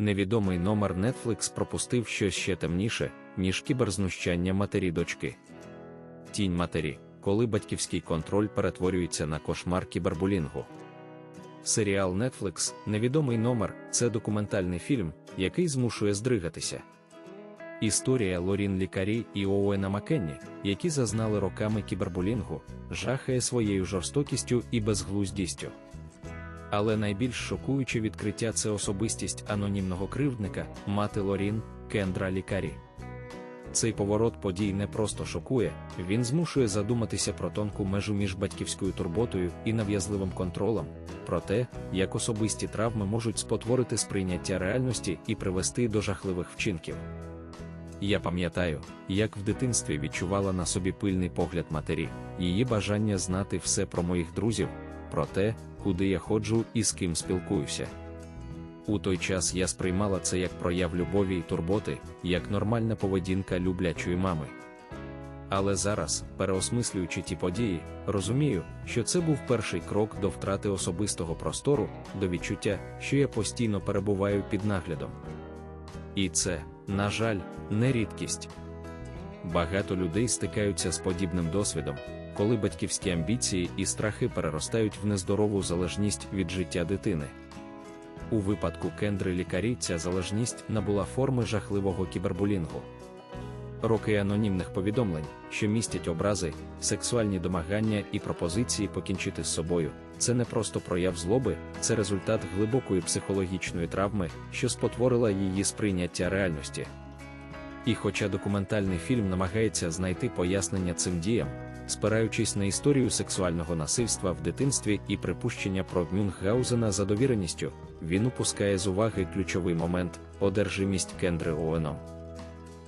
невідомий номер Netflix пропустив щось ще темніше, ніж кіберзнущання матері дочки. Тінь матері, коли батьківський контроль перетворюється на кошмар кібербулінгу. Серіал Netflix Невідомий номер це документальний фільм, який змушує здригатися. Історія Лорін Лікарі і Оуена Маккенні, які зазнали роками кібербулінгу, жахає своєю жорстокістю і безглуздістю. Але найбільш шокуюче відкриття це особистість анонімного кривдника, мати Лорін, Кендра Лікарі. Цей поворот подій не просто шокує, він змушує задуматися про тонку межу між батьківською турботою і нав'язливим контролем, про те, як особисті травми можуть спотворити сприйняття реальності і привести до жахливих вчинків. Я пам'ятаю, як в дитинстві відчувала на собі пильний погляд матері, її бажання знати все про моїх друзів, про те, куди я ходжу і з ким спілкуюся. У той час я сприймала це як прояв любові і турботи, як нормальна поведінка люблячої мами. Але зараз, переосмислюючи ті події, розумію, що це був перший крок до втрати особистого простору, до відчуття, що я постійно перебуваю під наглядом. І це, на жаль, не рідкість. Багато людей стикаються з подібним досвідом, коли батьківські амбіції і страхи переростають в нездорову залежність від життя дитини. У випадку кендри лікарі ця залежність набула форми жахливого кібербулінгу. Роки анонімних повідомлень, що містять образи, сексуальні домагання і пропозиції покінчити з собою, це не просто прояв злоби, це результат глибокої психологічної травми, що спотворила її сприйняття реальності. І хоча документальний фільм намагається знайти пояснення цим діям, спираючись на історію сексуального насильства в дитинстві і припущення про Мюнхгаузена за довіреністю, він упускає з уваги ключовий момент одержимість Кендри Оуеном.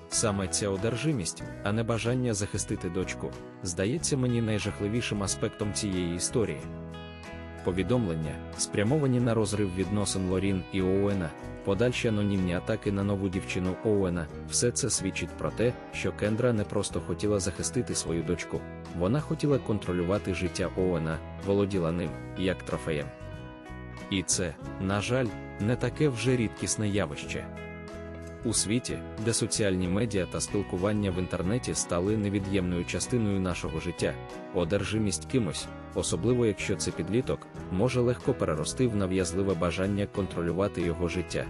Саме ця одержимість, а не бажання захистити дочку, здається мені найжахливішим аспектом цієї історії. Повідомлення, спрямовані на розрив відносин Лорін і Оуена, подальші анонімні атаки на нову дівчину Оуена, все це свідчить про те, що Кендра не просто хотіла захистити свою дочку, вона хотіла контролювати життя Оуена, володіла ним, як трофеєм. І це, на жаль, не таке вже рідкісне явище. У світі, де соціальні медіа та спілкування в інтернеті стали невід'ємною частиною нашого життя, одержимість кимось, особливо якщо це підліток, може легко перерости в нав'язливе бажання контролювати його життя.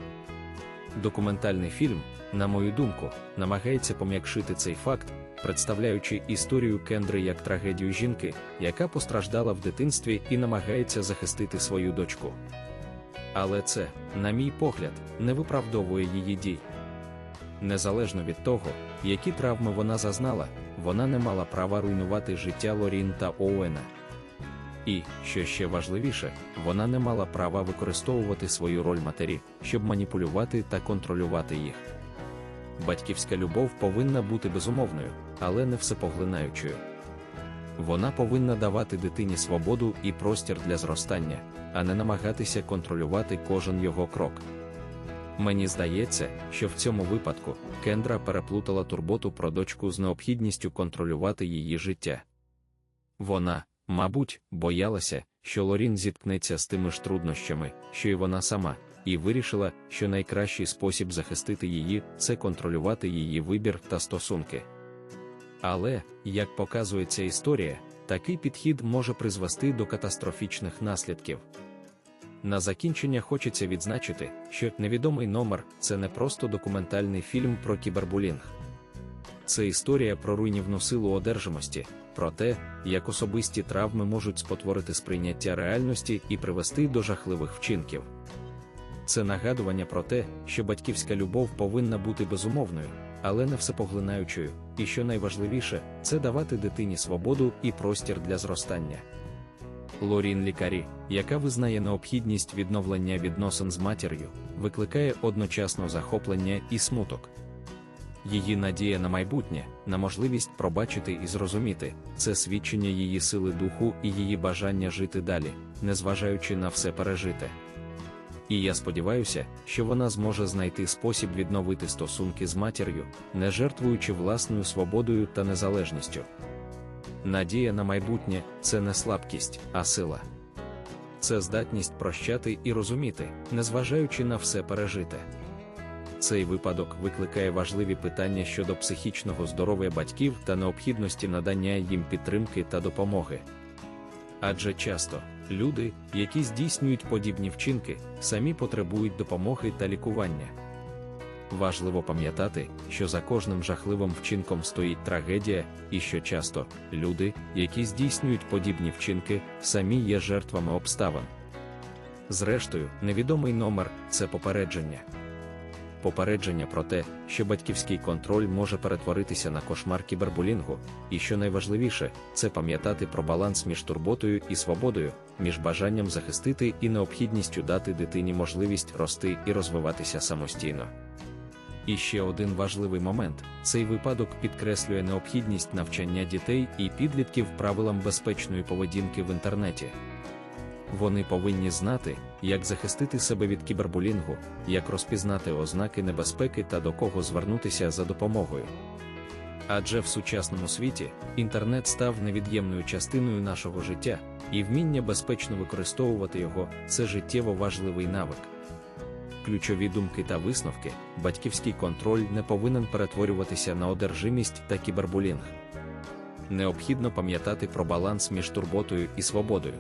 Документальний фільм, на мою думку, намагається пом'якшити цей факт, представляючи історію Кендри як трагедію жінки, яка постраждала в дитинстві і намагається захистити свою дочку. Але це, на мій погляд, не виправдовує її дій. Незалежно від того, які травми вона зазнала, вона не мала права руйнувати життя Лорін та Оуена. І, що ще важливіше, вона не мала права використовувати свою роль матері, щоб маніпулювати та контролювати їх. Батьківська любов повинна бути безумовною, але не всепоглинаючою. Вона повинна давати дитині свободу і простір для зростання, а не намагатися контролювати кожен його крок. Мені здається, що в цьому випадку Кендра переплутала турботу про дочку з необхідністю контролювати її життя. Вона, мабуть, боялася, що Лорін зіткнеться з тими ж труднощами, що й вона сама, і вирішила, що найкращий спосіб захистити її це контролювати її вибір та стосунки. Але, як показує ця історія, такий підхід може призвести до катастрофічних наслідків. На закінчення хочеться відзначити, що невідомий номер це не просто документальний фільм про кібербулінг. Це історія про руйнівну силу одержимості, про те, як особисті травми можуть спотворити сприйняття реальності і привести до жахливих вчинків. Це нагадування про те, що батьківська любов повинна бути безумовною, але не всепоглинаючою, і що найважливіше, це давати дитині свободу і простір для зростання. Лорін лікарі, яка визнає необхідність відновлення відносин з матір'ю, викликає одночасно захоплення і смуток. Її надія на майбутнє, на можливість пробачити і зрозуміти, це свідчення її сили духу і її бажання жити далі, незважаючи на все пережите. І я сподіваюся, що вона зможе знайти спосіб відновити стосунки з матір'ю, не жертвуючи власною свободою та незалежністю. Надія на майбутнє це не слабкість, а сила. Це здатність прощати і розуміти, незважаючи на все пережите. Цей випадок викликає важливі питання щодо психічного здоров'я батьків та необхідності надання їм підтримки та допомоги. Адже часто люди, які здійснюють подібні вчинки, самі потребують допомоги та лікування. Важливо пам'ятати, що за кожним жахливим вчинком стоїть трагедія, і що часто люди, які здійснюють подібні вчинки, самі є жертвами обставин. Зрештою, невідомий номер це попередження. Попередження про те, що батьківський контроль може перетворитися на кошмар кібербулінгу, і що найважливіше, це пам'ятати про баланс між турботою і свободою, між бажанням захистити і необхідністю дати дитині можливість рости і розвиватися самостійно. І ще один важливий момент: цей випадок підкреслює необхідність навчання дітей і підлітків правилам безпечної поведінки в інтернеті. Вони повинні знати, як захистити себе від кібербулінгу, як розпізнати ознаки небезпеки та до кого звернутися за допомогою. Адже в сучасному світі інтернет став невід'ємною частиною нашого життя, і вміння безпечно використовувати його це життєво важливий навик. Ключові думки та висновки, батьківський контроль не повинен перетворюватися на одержимість та кібербулінг. Необхідно пам'ятати про баланс між турботою і свободою.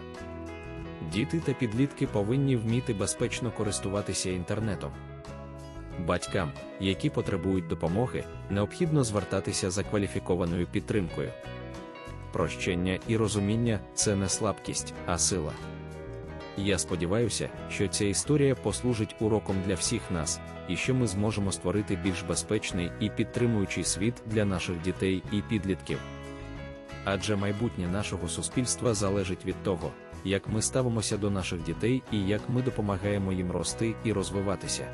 Діти та підлітки повинні вміти безпечно користуватися інтернетом. Батькам, які потребують допомоги, необхідно звертатися за кваліфікованою підтримкою. Прощення і розуміння це не слабкість, а сила. Я сподіваюся, що ця історія послужить уроком для всіх нас, і що ми зможемо створити більш безпечний і підтримуючий світ для наших дітей і підлітків. Адже майбутнє нашого суспільства залежить від того, як ми ставимося до наших дітей і як ми допомагаємо їм рости і розвиватися.